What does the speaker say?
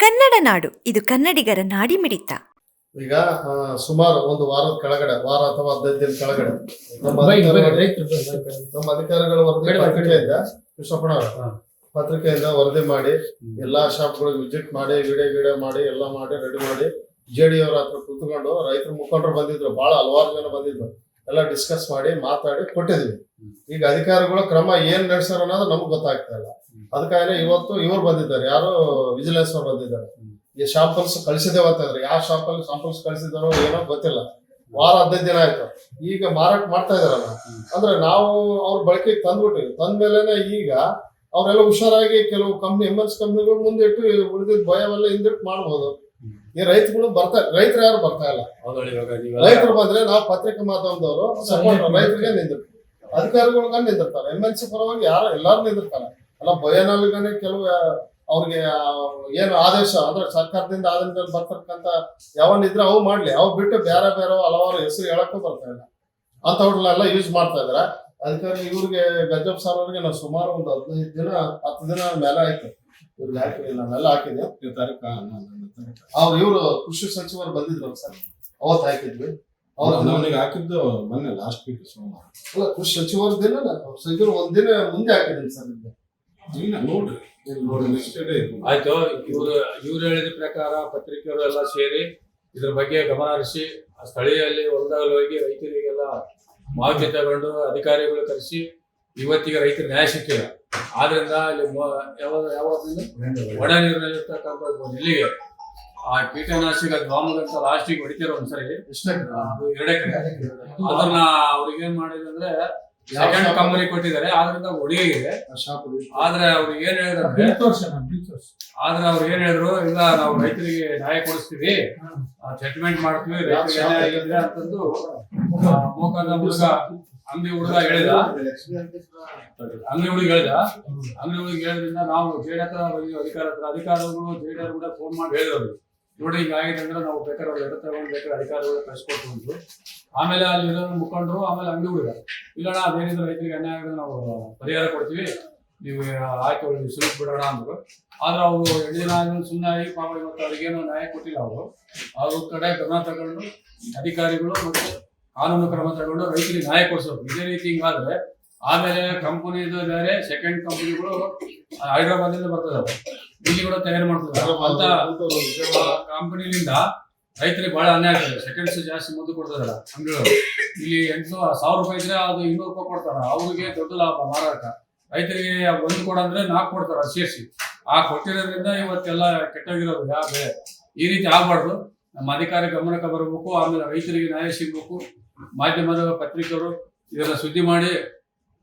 ಕನ್ನಡ ನಾಡು ಇದು ಕನ್ನಡಿಗರ ನಾಡಿ ಮಿಡಿತ ಈಗ ಆ, ಸುಮಾರು ಒಂದು ವಾರದ ಕೆಳಗಡೆ ವಾರ ಅಥವಾ ಹದಿನೈದು ದಿನ ಕೆಳಗಡೆ ನಮ್ಮ ಅಧಿಕಾರಿಗಳು-. ನಮ್ಮ ಅಧಿಕಾರಿಗಳ ವರದಿ. ಪತ್ರಿಕೆಯಿಂದ ಅವ್ರೆ, ಪತ್ರಿಕೆಯಿಂದ ವರದಿ ಮಾಡಿ ಎಲ್ಲಾ ಶಾಪ್ಗಳಿಗೆ ವಿಸಿಟ್ ಮಾಡಿ ವಿಡಿಯೋ ಗಿಡಿಯೋ ಮಾಡಿ ಎಲ್ಲ ಮಾಡಿ ರೆಡಿ ಮಾಡಿ ಜೆಡಿ ಅವ್ರ ಹತ್ರ ಕುತ್ಕೊಂಡು ರೈತರ ಮುಖಂಡರು ಬಂದಿದ್ರು ಬಹಳ ಹಲವಾರು ಜನ ಬಂದಿದ್ರು ಎಲ್ಲ ಡಿಸ್ಕಸ್ ಮಾಡಿ ಮಾತಾಡಿ ಕೊಟ್ಟಿದ್ವಿ ಈಗ ಅಧಿಕಾರಿಗಳು ಕ್ರಮ ಏನ್ ನಡೆಸ್ಯಾರ ಅನ್ನೋದು ನಮ್ಗೆ ಗೊತ್ತಾಗ್ತಾ ಇಲ್ಲ. ಅದಕ್ಕಾಗಿ ಇವತ್ತು ಇವ್ರು ಬಂದಿದ್ದಾರೆ. ಯಾರು ವಿಜಿಲೆನ್ಸ್ ಅವ್ರು ಬಂದಿದ್ದಾರೆ. ಈ ಶಾಂಪಲ್ಸ್ ಕಳಿಸಿದೇವ ಅಂತಂದ್ರೆ ಯಾವ ಶಾಂಪಲ್ ಶಾಂಪಲ್ಸ್ ಕಳಿಸಿದಾರೋ ಏನೋ ಗೊತ್ತಿಲ್ಲ. ವಾರ ಹದಿನೈದು ದಿನ ಆಯ್ತು. ಈಗ ಮಾರಾಟ ಮಾಡ್ತಾ ಇದಾರಲ್ಲ. ಅಂದ್ರೆ ನಾವು ಅವ್ರ ಬಳಕೆಗೆ ತಂದ್ಬಿಟ್ಟಿವಿ. ತಂದ್ಮೇಲೆನೆ ಈಗ ಅವರೆಲ್ಲ ಹುಷಾರಾಗಿ ಕೆಲವು ಕಂಪ್ನಿ ಎಂ ಎನ್ಸ್ ಕಂಪ್ನಿಗಳು ಮುಂದಿಟ್ಟು ಉಳಿದಿದ್ದ ಭಯವೆಲ್ಲ ಹಿಂದಿಟ್ಟು ಮಾಡ್ಬೋದು. ಈ ರೈತಗಳು ಬರ್ತಾ ರೈತರು ಯಾರು ಬರ್ತಾ ಇಲ್ಲ? ರೈತರು ಬಂದ್ರೆ ನಾವು ಪತ್ರಿಕೆ ಮಾಧ್ಯಮದವರು ರೈತರಿಗೆ ರೈತರಿಗೆ ನಿಂದಿರ್ತೀವಿ ಕಂಡು ನಿಂತಿರ್ತಾರೆ. ಎಂ ಎಲ್ ಸಿ ಪರವಾಗಿ ಯಾರು ಎಲ್ಲಾರು ನಿಂತಿರ್ತಾರೆ. ಅಲ್ಲ ಭಯನಲ್ಗನೆ ಕೆಲವು ಅವ್ರಿಗೆ ಏನು ಆದೇಶ ಅಂದ್ರೆ ಸರ್ಕಾರದಿಂದ ಆದೇಶದಲ್ಲಿ ಬರ್ತಕ್ಕಂತ ಯಾವನ್ನಿದ್ರೆ ಅವು ಮಾಡ್ಲಿ. ಅವು ಬಿಟ್ಟು ಬೇರೆ ಬೇರೆ ಹಲವಾರು ಹೆಸರು ಹೇಳಕ್ಕೂ ಬರ್ತಾ ಇಲ್ಲ. ಅಂತವ್ರನ್ನೆಲ್ಲ ಯೂಸ್ ಮಾಡ್ತಾ ಇದಾರೆ. ಅದಕ್ಕಾಗಿ ಇವ್ರಿಗೆ ಗಜಬ್ ಸರ್ ಅವ್ರಿಗೆ ನಾವು ಸುಮಾರು ಒಂದು ಹದಿನೈದು ದಿನ ಹತ್ತು ದಿನ ಮೇಲೆ ಆಯ್ತು. ಇವ್ರಿಗೆ ಹಾಕಿದ್ವಿ ನಾವೆಲ್ಲ ಹಾಕಿದ್ವಿ ಅವ್ರು ಇವರು ಕೃಷಿ ಸಚಿವರು ಬಂದಿದ್ರು ಸರ್. ಅವತ್ತು ಹಾಕಿದ್ವಿ. ಅವನಿಗೆ ಹಾಕಿದ್ದು ಮೊನ್ನೆ ಲಾಸ್ಟ್ ವೀಕ್ ಸೋಮವಾರ. ಅಲ್ಲ ಸಚಿವರ ದಿನ ಸಚಿವರು ಒಂದ್ ದಿನ ಮುಂದೆ ಹಾಕಿದ್ದೀನಿ ಸರ್ ನಿಮ್ಗೆ. ಇಲ್ಲ ನೋಡ್ರಿ. ಇಲ್ಲಿ ನೋಡಿ ನೆಕ್ಸ್ಟ್ ಡೇ ಆಯ್ತು ಇವರು ಇವ್ರು ಹೇಳಿದ ಪ್ರಕಾರ ಪತ್ರಿಕೆಯವರು ಎಲ್ಲ ಸೇರಿ ಇದ್ರ ಬಗ್ಗೆ ಗಮನ ಹರಿಸಿ ಆ ಸ್ಥಳೀಯಲ್ಲಿ ಹೊಲದಲ್ಲಿ ಹೋಗಿ ರೈತರಿಗೆಲ್ಲ ಮಾಹಿತಿ ತಗೊಂಡು ಅಧಿಕಾರಿಗಳು ಕರೆಸಿ ಇವತ್ತಿಗೆ ರೈತರ ನ್ಯಾಯ ಸಿಕ್ಕಿಲ್ಲ. ಆದ್ರಿಂದ ಇಲ್ಲಿ ಯಾವ ಯಾವ ಒಣ ನೀರಿನಲ್ಲಿರ್ತಕ್ಕಂಥ ಇಲ್ಲಿಗೆ. ಆ ಕೀಟನಾಶಕ ದ್ವಾಮಗಂತ ಲಾಸ್ಟಿಗೆ ಹೊಡಿತಾರ ಒಂದ್ಸರಿ ಎರಡೇ ಕಡೆ. ಅದನ್ನ ಅವ್ರಿಗೆ ಏನ್ ಮಾಡಿದ್ರೆ ಸೆಕೆಂಡ್ ಕಂಪನಿ ಕೊಟ್ಟಿದ್ದಾರೆ. ಆದ್ರಿಂದ ಹೊಡಿಗೆ ಶಾಪ್ ಆದ್ರೆ ಅವ್ರಿಗೆ ಏನ್ ಹೇಳಿದ್ರೆ ಆದ್ರೆ ಅವ್ರು ಏನ್ ಹೇಳಿದ್ರು ಇಲ್ಲ ನಾವು ರೈತರಿಗೆ ನ್ಯಾಯ ಕೊಡಿಸ್ತೀವಿ. ಸೆಟ್ಲ್ಮೆಂಟ್ ಮಾಡ್ತೀವಿ ರೈತರಿಗೆ ಅಂತಂದು ಆ, ಮೋಕದ ಹುಡುಗ ಅಂಗಡಿ ಹುಡುಗ ಹೇಳಿದ. ಅಂಗಡಿ ಹುಡುಗ ಹೇಳಿದ. ಅಂಗಡಿ ಹುಡುಗ ಹೇಳಿದ್ರಿಂದ ನಾವು ಜೆಡಿ ಹತ್ರ ಅಧಿಕಾರ ಹತ್ರ ಅಧಿಕಾರಿಗಳು ಜೇಡ ಕೂಡ ಫೋನ್ ಮಾಡಿ ಹೇಳಿದ್ರು ನೋಡಿ ಹಿಂಗಾಗಿದೆ ಅಂದ್ರೆ ನಾವು ಬೇಕಾದ್ರೆ ಅವ್ರು ಎಡ ತಗೊಂಡು ಬೇಕಾದ್ರೆ ಅಧಿಕಾರಿಗಳು ಕಳ್ಸಿಕೊಟ್ಟು ಅಂದ್ರು. ಆಮೇಲೆ ಅಲ್ಲಿ ಮುಖಂಡರು ಆಮೇಲೆ ಅಂಗಡಿ ಹುಡುಗ ಇಲ್ಲಣ್ಣ, ಅದೇನಿದ್ರೆ ರೈತರಿಗೆ ಅನ್ಯಾಯ ಆಗಿದ್ರೆ ನಾವು ಪರಿಹಾರ ಕೊಡ್ತೀವಿ. ನೀವು ಆಯ್ತು ಸುಲಭ ಬಿಡೋಣ ಅಂದ್ರು. ಆದ್ರೆ ಅವರು ಎರಡು ದಿನ ಆದ್ಮೇಲೆ ಸುಮ್ಮನೆ ಆಗಿ ಪಾಪ ಇವತ್ತು ಅವ್ರಿಗೇನು ನ್ಯಾಯ ಕೊಟ್ಟಿಲ್ಲ ಅವರು. ಅವ್ರ ಕಡೆ ಗಮನ ತಗೊಂಡು ಅಧಿಕಾರಿಗಳು ಮತ್ತು ಕಾನೂನು ಕ್ರಮ ತಗೊಂಡು ರೈತರಿಗೆ ನ್ಯಾಯ ಕೊಡಿಸೋದು ಇದೇ ರೀತಿ ಹಿಂಗಾದ್ರೆ ಆಮೇಲೆ ಕಂಪನಿದು ಬೇರೆ ಸೆಕೆಂಡ್ ಕಂಪನಿಗಳು ಹೈದರಾಬಾದಿಂದ ಬರ್ತದೆ ಇಲ್ಲಿ ಕೂಡ ತಯಾರು ಮಾಡ್ತದೆ ಅಂತ ಕಂಪನಿಲಿಂದ ರೈತರಿಗೆ ಬಹಳ ಅನ್ಯಾಯ ಆಗ್ತದೆ. ಸೆಕೆಂಡ್ಸ್ ಜಾಸ್ತಿ ಮದ್ದು ಕೊಡ್ತದಲ್ಲ ಅಂಗಡಿಗಳು ಇಲ್ಲಿ ಎಂಟು ಸಾವಿರ ರೂಪಾಯಿ ಇದ್ರೆ ಅದು ಇನ್ನೂರು ರೂಪಾಯಿ ಕೊಡ್ತಾರ. ಅವ್ರಿಗೆ ದೊಡ್ಡ ಲಾಭ ಮಾರಾಟ. ರೈತರಿಗೆ ಒಂದು ಕೊಡಂದ್ರೆ ನಾಲ್ಕು ಕೊಡ್ತಾರ ಸೇರಿಸಿ. ಆ ಕೊಟ್ಟಿರೋದ್ರಿಂದ ಇವತ್ತೆಲ್ಲ ಕೆಟ್ಟೋಗಿರೋದು ಯಾವ ಬೆಳೆ ಈ ರೀತಿ ಆಗ್ಬಾರ್ದು. ನಮ್ಮ ಅಧಿಕಾರಿ ಗಮನಕ್ಕೆ ಬರಬೇಕು. ಆಮೇಲೆ ರೈತರಿಗೆ ನ್ಯಾಯ ಸಿಗ್ಬೇಕು. ಮಾಧ್ಯಮದ ಪತ್ರಿಕೆಯವರು ಇದನ್ನ ಸುದ್ದಿ ಮಾಡಿ